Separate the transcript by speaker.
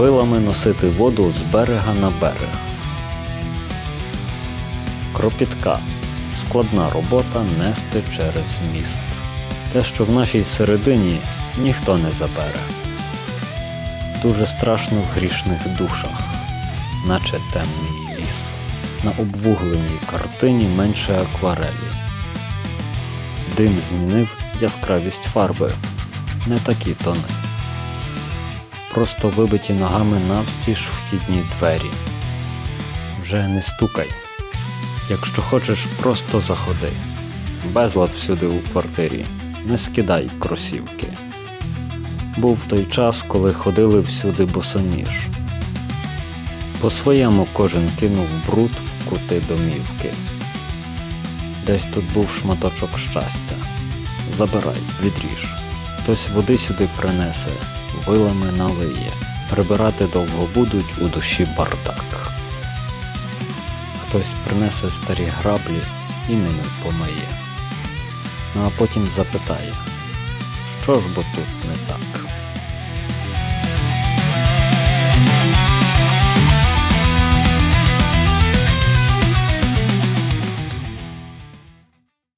Speaker 1: вилами носити воду з берега на берег. Кропітка складна робота нести через міст. Те, що в нашій середині ніхто не забере. Дуже страшно в грішних душах, наче темний ліс. На обвугленій картині менше акварелі. Дим змінив яскравість фарби, не такі тони. Просто вибиті ногами навстіж вхідні двері. Вже не стукай. Якщо хочеш, просто заходи. Безлад всюди у квартирі. Не скидай кросівки. Був той час, коли ходили всюди босоніж. По своєму кожен кинув бруд в кути домівки. Десь тут був шматочок щастя. Забирай, відріж. Хтось води сюди принесе, вилами налиє. Прибирати довго будуть у душі бардак. Хтось принесе старі граблі і ними помиє. Ну а потім запитає, що ж бо тут не так.